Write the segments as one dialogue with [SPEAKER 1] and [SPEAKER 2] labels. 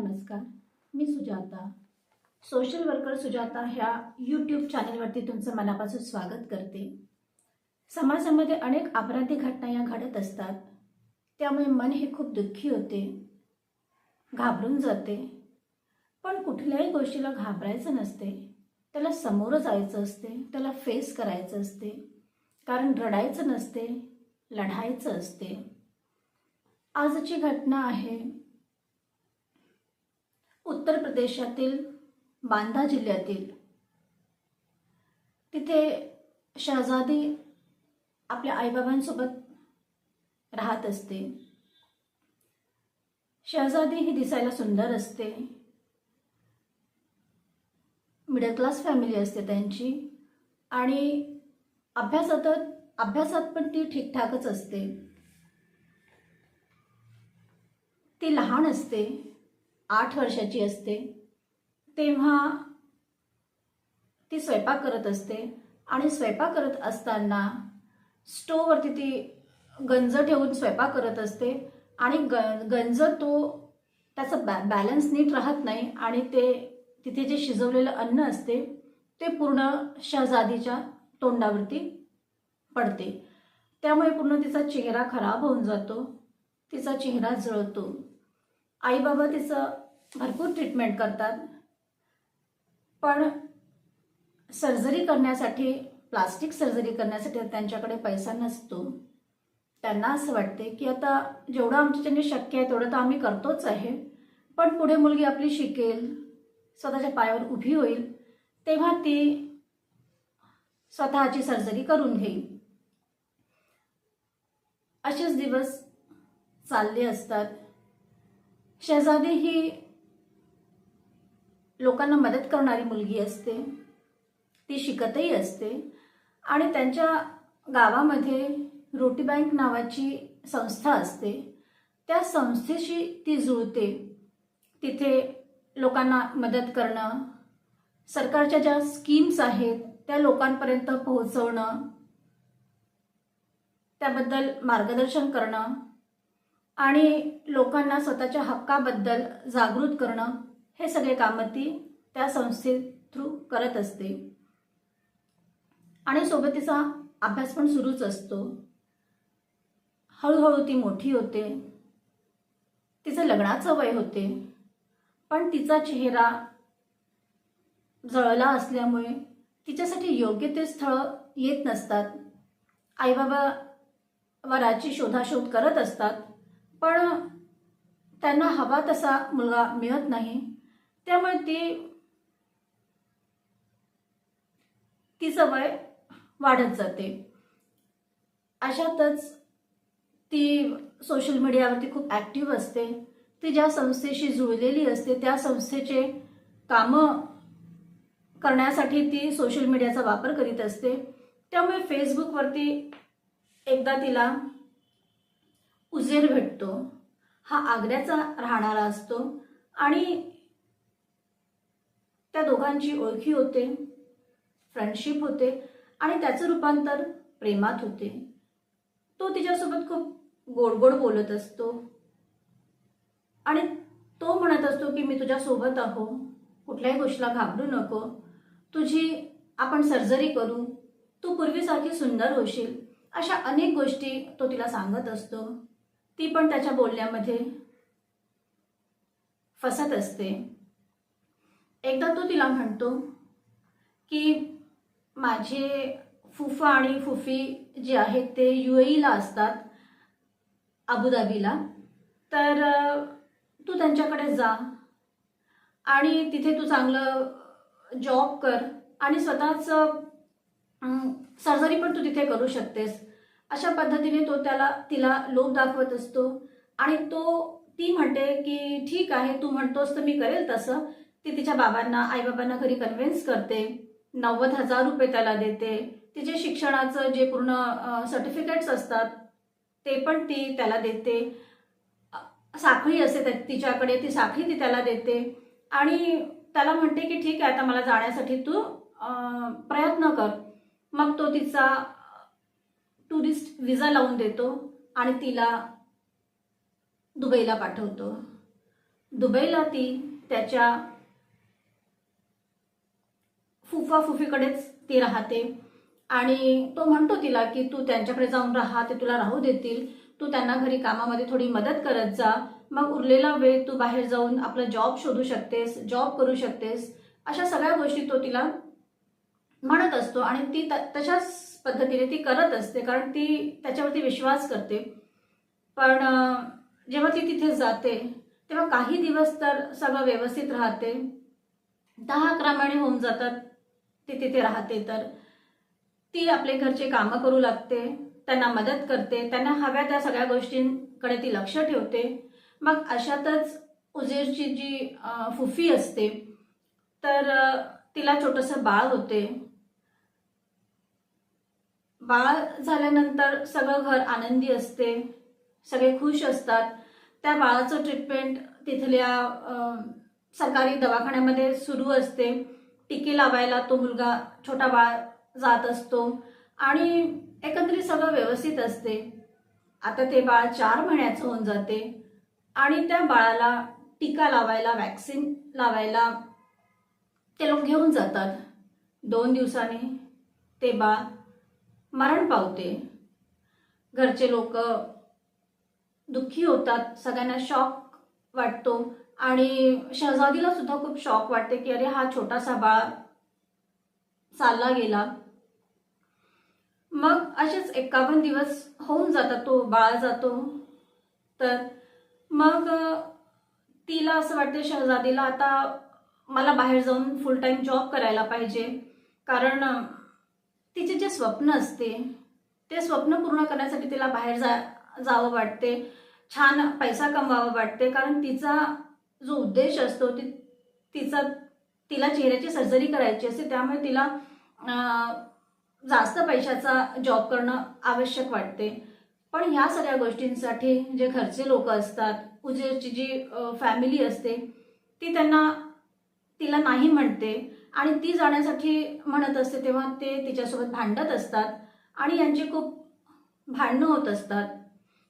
[SPEAKER 1] नमस्कार मी Sujata. Social worker Sujata ह्या यूट्यूब चॅनलवरती तुमचं मनापासून स्वागत करते. समाजामध्ये अनेक अपराधी घटना या घडत असतात. त्यामुळे मन हे खूप दुःखी होते. घाबरून जाते. पण कुठल्याही गोष्टीला घाबरायचं नसते. त्याला समोरं जायचं असते. त्याला फेस करायचं असते. कारण रडायचं नसते. लढायचं असते. आजची घटना आहे. उत्तर प्रदेशातील बांदा जिल्ह्यातील. तिथे शहजादी आपल्या आईबाबांसोबत राहत असते. शहजादी ही दिसायला सुंदर असते. मिडल क्लास फॅमिली असते त्यांची. आणि अभ्यासात अभ्यासात पण ती ठीकठाकच असते. ती लहान असते. आठ वर्षाची असते. तेव्हा ती स्वयंपाक करत असते. आणि स्वयंपाक करत असताना स्टोववरती ती गंज ठेवून स्वयंपाक करत असते. आणि ग गंज तो त्याचा बॅ बॅलन्स नीट राहत नाही. आणि ते तिथे जे शिजवलेलं अन्न असते ते पूर्ण शहजादीच्या तोंडावरती पडते. त्यामुळे पूर्ण तिचा चेहरा खराब होऊन जातो. तिचा चेहरा जळतो. आईबाबा तिचं भरपूर ट्रीटमेंट करतात. पण सर्जरी करण्यासाठी प्लास्टिक सर्जरी करण्यासाठी त्यांच्याकडे पैसा नसतो. त्यांना असं वाटते की आता जेवढं आमच्याच्याने शक्य आहे तेवढं तर आम्ही करतोच आहे. पण पुढे मुलगी आपली शिकेल स्वतःच्या पायावर उभी होईल तेव्हा ती स्वतःची सर्जरी करून घेईल. असेच दिवस चालले असतात. शहजादी ही लोकांना मदत करणारी मुलगी असते. ती शिकतही असते. आणि त्यांच्या गावामध्ये रोटी बँक नावाची संस्था असते. त्या संस्थेशी ती जुळते. तिथे लोकांना मदत करणं सरकारच्या ज्या स्कीम्स आहेत त्या लोकांपर्यंत पोहोचवणं त्याबद्दल मार्गदर्शन करणं आणि लोकांना स्वतःच्या हक्काबद्दल जागृत करणं हे सगळे कामं ती त्या संस्थे थ्रू करत असते. आणि सोबत तिचा अभ्यास पण सुरूच असतो. हळूहळू ती मोठी होते. तिचं लग्नाचं वय होते. पण तिचा चेहरा जळला असल्यामुळे तिच्यासाठी योग्य ते स्थळ येत नसतात. आईबाबा वराची शोधाशोध करत असतात. पण त्यांना हवा तसा मुलगा मिळत नाही. त्यामुळे ती ती सवय वाढत जाते. अशातच ती सोशल मीडियावरती खूप ॲक्टिव्ह असते. ती ज्या संस्थेशी जुळलेली असते त्या संस्थेचे कामं करण्यासाठी ती सोशल मीडियाचा वापर करीत असते. त्यामुळे फेसबुकवरती एकदा तिला उजेर भेटतो. हा आग्र्याचा राहणारा असतो. आणि त्या दोघांची ओळखी होते फ्रेंडशिप होते आणि त्याचं रूपांतर प्रेमात होते. तो तिच्यासोबत खूप गोड गोड बोलत असतो आणि तो म्हणत असतो की मी तुझ्यासोबत आहो कुठल्याही गोष्टीला घाबरू नको. तुझी आपण सर्जरी करू. तू पूर्वीसारखी सुंदर होशील. अशा अनेक गोष्टी तो तिला सांगत असतो. ती पण त्याच्या बोलण्यामध्ये फसत असते. एकदा तो तिला म्हणतो की माझे फुफा आणि फुफी जे आहेत ते यू एईला असतात अबुधाबीला. तर तू त्यांच्याकडे जा आणि तिथे तू चांगलं जॉब कर आणि स्वतःच सर्जरी पण तू तिथे करू शकतेस. अशा पद्धतीने तो त्याला तिला लोभ दाखवत असतो आणि तो ती म्हणते की ठीक आहे तू म्हणतोस तर मी करेल तसं. ती तिच्या बाबांना आईबाबांना घरी कन्व्हिन्स करते. नव्वद हजार रुपये त्याला देते. तिचे शिक्षणाचं जे पूर्ण सर्टिफिकेट्स असतात ते पण ती त्याला देते. साखळी असते त्या- तिच्याकडे ती साखळी ती त्याला देते. आणि त्याला म्हणते की ठीक आहे आता मला जाण्यासाठी तू प्रयत्न कर. मग तो तिचा टुरिस्ट विजा लावून देतो आणि तिला दुबईला पाठवतो. दुबईला ती त्याच्या फुफा फुफीकडेच ती राहते. आणि तो म्हणतो तिला की तू त्यांच्याकडे जाऊन राहा ते तुला राहू देतील. तू त्यांना घरी कामामध्ये थोडी मदत करत जा. मग उरलेला वेळ तू बाहेर जाऊन आपला जॉब शोधू शकतेस जॉब करू शकतेस. अशा सगळ्या गोष्टी तो तिला म्हणत असतो आणि ती त- तशाच पद्धतीने ती करत असते कारण ती त्याच्यावरती विश्वास करते. पण जेव्हा ती तिथे जाते तेव्हा काही दिवस तर सगळं व्यवस्थित राहते. दहा अकरा महिने होऊन जातात. ती तिथे राहते तर. ती आपले घरचे कामं करू लागते त्यांना मदत करते त्यांना हव्या त्या सगळ्या गोष्टींकडे ती लक्ष ठेवते. मग अशातच उजेरची जी फुफी असते तर तिला छोटंसं बाळ होते. बाळ झाल्यानंतर सगळं घर आनंदी असते सगळे खुश असतात. त्या बाळाचं ट्रीटमेंट तिथल्या सरकारी दवाखान्यामध्ये सुरू असते. टिके लावायला तो मुलगा छोटा बाळ जात असतो. आणि एकंदरीत सगळं व्यवस्थित असते. आता ते बाळ चार महिन्याचं होऊन जाते. आणि त्या बाळाला टीका लावायला वॅक्सिन लावायला ते लोक घेऊन जातात. दोन दिवसांनी ते बाळ मरण पावते. घरचे लोक दुःखी होतात. सगळ्यांना शॉक वाटतो. आणि शहजादीला सुद्धा खूप शॉक वाटते की अरे हा छोटासा बाळ चालला गेला. मग असेच एकावन्न दिवस होऊन जातात तो बाळ जातो. तर मग तिला असं वाटते शहजादीला आता मला बाहेर जाऊन फुल टाईम जॉब करायला पाहिजे. कारण तिचे जे स्वप्न असते ते स्वप्न पूर्ण करण्यासाठी तिला बाहेर जा जावं वाटते. छान पैसा कमवावा वाटते. कारण तिचा जो उद्देश असतो ती तिचा तिला चेहऱ्याची सर्जरी करायची असते त्यामुळे तिला जास्त पैशाचा जॉब करणं आवश्यक वाटते. पण ह्या सगळ्या गोष्टींसाठी जे घरचे लोक असतात उजेची जी फॅमिली असते ती त्यांना तिला नाही म्हणते. आणि ती जाण्यासाठी म्हणत असते तेव्हा ते तिच्यासोबत भांडत असतात आणि यांची खूप भांडणं होत असतात.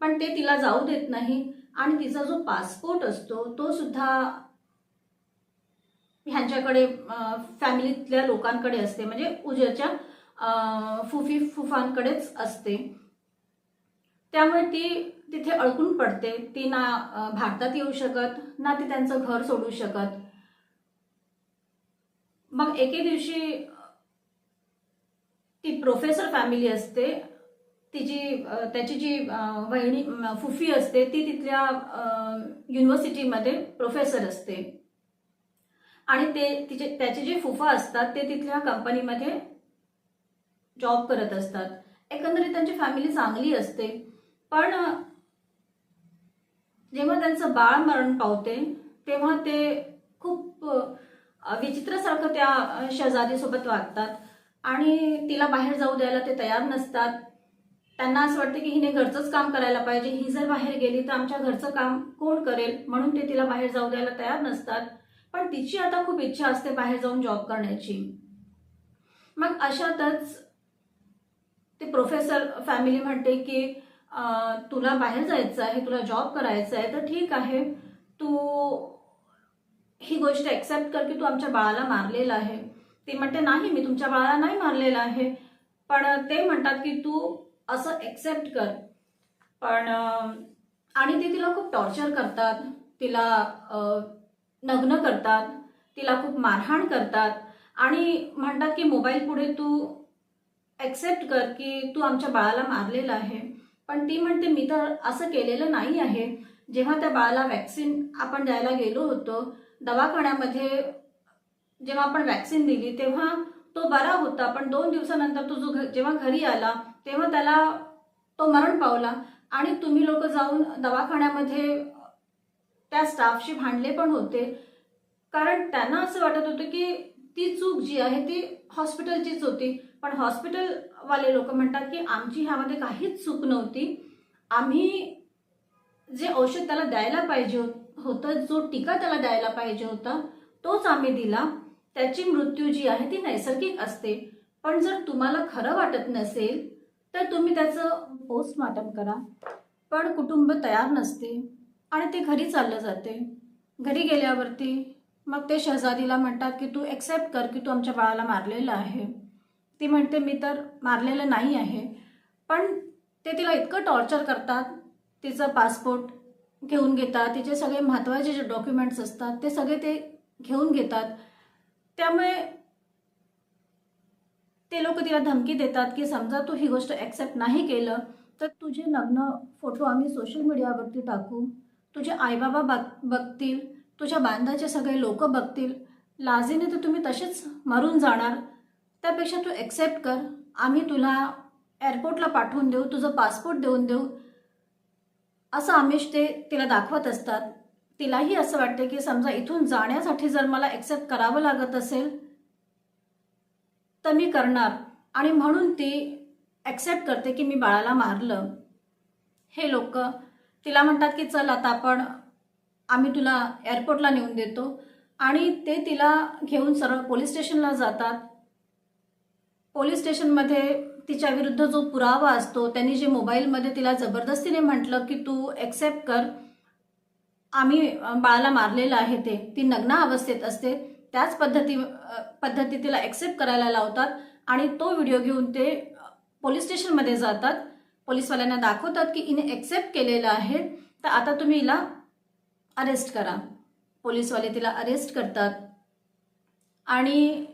[SPEAKER 1] पण ते तिला जाऊ देत नाही. आणि तिचा जो पासपोर्ट असतो तो सुद्धा ह्यांच्याकडे फॅमिलीतल्या लोकांकडे असते. म्हणजे उजेच्या फुफी फुफांकडेच असते. त्यामुळे ती तिथे अडकून पडते. ती ना भारतात येऊ शकत ना ती त्यांचं घर सोडू शकत. मग एके दिवशी ती प्रोफेसर फॅमिली असते. तिची त्याची जी वहिणी फुफी असते ती तिथल्या युनिव्हर्सिटीमध्ये प्रोफेसर असते. आणि ते तिचे त्याचे जे फुफा असतात ते तिथल्या कंपनीमध्ये जॉब करत असतात. एकंदरीत त्यांची फॅमिली चांगली असते. पण जेव्हा त्यांचं बाळ मरण पावते तेव्हा ते खूप विचित्रसारखं विचित्रासारखं त्या शेजारीसोबत वागतात. आणि तिला बाहेर जाऊ द्यायला ते तयार नसतात. त्यांना असं वाटतं की हिने घरचंच काम करायला पाहिजे. ही जर बाहेर गेली तर आमच्या घरचं काम कोण करेल? म्हणून ते तिला बाहेर जाऊ द्यायला तयार नसतात. पण तिची आता खूप इच्छा असते बाहेर जाऊन जॉब करण्याची. मग अशातच ते प्रोफेसर फॅमिली म्हणते की तुला बाहेर जायचं आहे तुला जॉब करायचा आहे तर ठीक आहे. तू ही गोष्ट ॲक्सेप्ट कर की तू आमच्या बाळाला मारलेलं आहे. ती म्हणते नाही मी तुमच्या बाळाला नाही मारलेलं आहे. पण ते म्हणतात की तू असं एक्सेप्ट कर. पण आणि ते तिला खूप टॉर्चर करतात. तिला नग्न करतात. तिला खूप मारहाण करतात. आणि म्हणतात की मोबाईल पुढे तू एक्सेप्ट कर की तू आमच्या बाळाला मारलेलं आहे. पण ती म्हणते मी तर असं केलेलं नाही आहे. जेव्हा त्या बाळाला वॅक्सिन आपण द्यायला गेलो होतो दवाखान्यामध्ये जेव्हा आपण वॅक्सिन दिली तेव्हा तो बरा होता. पण दोन दिवसानंतर तो जो घ- जेव्हा घरी आला तेव्हा त्याला तो मरण पावला. आणि तुम्ही लोक जाऊन दवाखान्यामध्ये त्या स्टाफशी भांडले पण होते. कारण त्यांना असं वाटत होतं की ती चूक जी आहे ती हॉस्पिटलचीच होती. पण हॉस्पिटलवाले लोक म्हणतात की आमची ह्यामध्ये काहीच चूक नव्हती. आम्ही जे औषध त्याला द्यायला पाहिजे हो-, होतं जो टीका त्याला द्यायला पाहिजे होता तोच आम्ही दिला. त्याची मृत्यू जी आहे ती नैसर्गिक असते. पण जर तुम्हाला खरं वाटत नसेल तर तुम्ही त्याचं पोस्टमार्टम करा. पण कुटुंब तयार नसते आणि ते घरी चाललं जाते. घरी गेल्यावरती मग ते शहजादीला म्हणतात की तू एक्सेप्ट कर की तू आमच्या बाळाला मारलेलं आहे. ती म्हणते मी तर मारलेलं नाही आहे. पण ते तिला इतकं टॉर्चर करतात. तिचं पासपोर्ट घेऊन घेतात. तिचे सगळे महत्त्वाचे जे डॉक्युमेंट्स असतात ते सगळे ते घेऊन घेतात. त्यामुळे ते लोक तिला धमकी देतात की समजा तू ही गोष्ट ॲक्सेप्ट नाही केलं तर तुझे नग्न फोटो आम्ही सोशल मीडियावरती टाकू. तुझे आईबाबा बघ बघतील. तुझ्या बांधाचे सगळे लोक बघतील. लाजीने तर तुम्ही तसेच मरून जाणार. त्यापेक्षा तू ॲक्सेप्ट कर. आम्ही तुला एअरपोर्टला पाठवून देऊ तुझं पासपोर्ट देऊन देऊ. असं आमिष ते तिला दाखवत असतात. तिलाही असं वाटते की समजा इथून जाण्यासाठी जर मला ॲक्सेप्ट करावं लागत असेल तर मी करणार. आणि म्हणून ती ॲक्सेप्ट करते की मी बाळाला मारलं. हे लोक तिला म्हणतात की चल आता आपण आम्ही तुला एअरपोर्टला नेऊन देतो. आणि ते तिला घेऊन सरळ पोलीस स्टेशनला जातात. पोलीस स्टेशनमध्ये तिच्या विरुद्ध जो पुरावा असतो त्यांनी जे मोबाईलमध्ये तिला जबरदस्तीने म्हटलं की तू ॲक्सेप्ट कर. आम्ही बाळाला मारलेलं आहे ते. ती नग्न अवस्थेत असते. त्याच पद्धती पद्धती तिला ॲक्सेप्ट करायला लावतात आणि तो व्हिडिओ घेऊन ते पोलीस स्टेशनमध्ये जातात. पोलीसवाल्यांना दाखवतात की हिने ॲक्सेप्ट केलेलं आहे. तर आता तुम्ही हिला अरेस्ट करा. पोलीसवाले तिला अरेस्ट करतात. आणि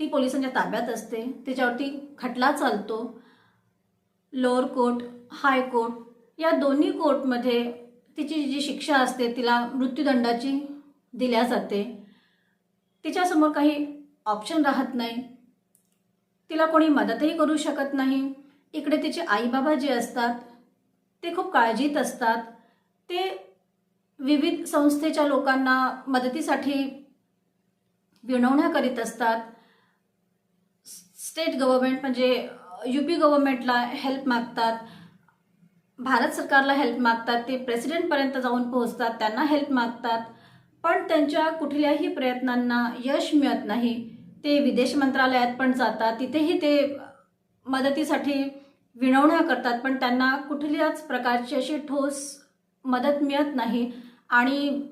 [SPEAKER 1] ती पोलिसांच्या ताब्यात असते. त्याच्यावरती खटला चालतो. लोअर कोर्ट हाय कोर्ट या दोन्ही कोर्टमध्ये तिची जी शिक्षा असते तिला मृत्यूदंडाची दिल्या जाते. तिच्यासमोर काही ऑप्शन राहत नाही. तिला कोणी मदतही करू शकत नाही. इकडे तिचे आईबाबा जे असतात ते खूप काळजीत असतात. ते विविध संस्थेच्या लोकांना मदतीसाठी विनवण्या करीत असतात. स्टेट गव्हर्मेंट म्हणजे यू पी गव्हर्मेंटला हेल्प मागतात. भारत सरकारला हेल्प मागतात. ते प्रेसिडेंटपर्यंत जाऊन पोहोचतात. त्यांना हेल्प मागतात. पण त्यांच्या कुठल्याही प्रयत्नांना यश मिळत नाही. ते विदेश मंत्रालयात पण जातात. तिथेही ते मदतीसाठी विनवण्या करतात पण त्यांना कुठल्याच प्रकारची अशी ठोस मदत मिळत नाही. आणि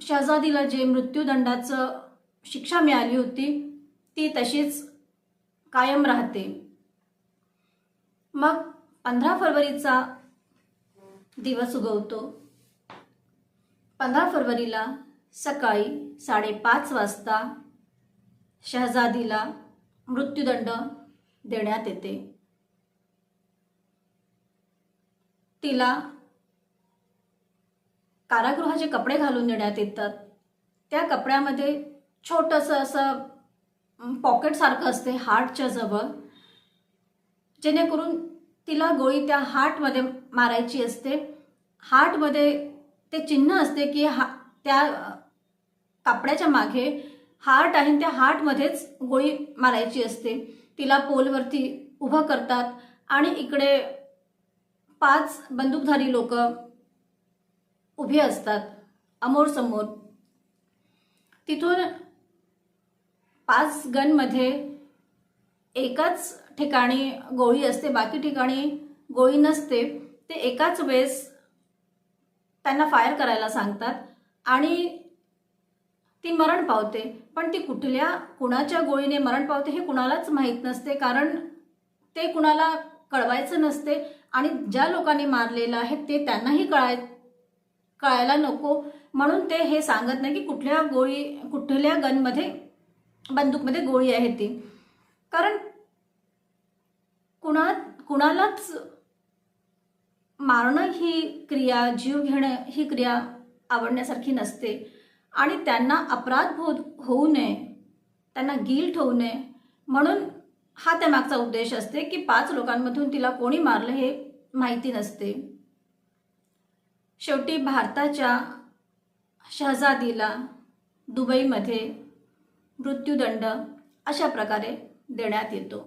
[SPEAKER 1] शहजादीला जे मृत्यूदंडाचं शिक्षा मिळाली होती ती तशीच कायम राहते. मग पंधरा फरवरीचा दिवस उगवतो. पंधरा फरवरीला सकाळी साडेपाच वाजता शहजादीला मृत्यूदंड देण्यात येते. तिला कारागृहाचे कपडे घालून देण्यात येतात. त्या कपड्यामध्ये छोटंसं असं पॉकेटसारखं असते हार्टच्या जवळ. जेणेकरून तिला गोळी त्या हार्टमध्ये मारायची असते. हार्टमध्ये ते चिन्ह असते की हा त्या कापड्याच्या मागे हार्ट आहे आणि त्या हार्टमध्येच गोळी मारायची असते. तिला पोलवरती उभं करतात आणि इकडे पाच बंदूकधारी लोक उभे असतात अमोर समोर. तिथून पाच गनमध्ये एकाच ठिकाणी गोळी असते बाकी ठिकाणी गोळी नसते. ते एकाच वेळेस त्यांना फायर करायला सांगतात. आणि ती मरण पावते. पण ती कुठल्या कुणाच्या गोळीने मरण पावते हे कुणालाच माहीत नसते कारण ते कुणाला कळवायचं नसते आणि ज्या लोकांनी मारलेलं आहे ते त्यांनाही कळाय कळायला नको. म्हणून ते हे सांगत नाही की कुठल्या गोळी कुठल्या गनमध्ये बंदूकमध्ये गोळी आहे ती. कारण कुणा कुणालाच मारणं ही क्रिया जीव घेणं ही क्रिया आवडण्यासारखी नसते. आणि त्यांना अपराधबोध होऊ नये त्यांना गिल्ट होऊ नये. म्हणून हा त्यामागचा उद्देश असते की पाच लोकांमधून तिला कोणी मारलं हे माहिती नसते. शेवटी भारताच्या शहजादीला दुबईमध्ये मृत्यूदंड अशा प्रकारे देण्यात येतो.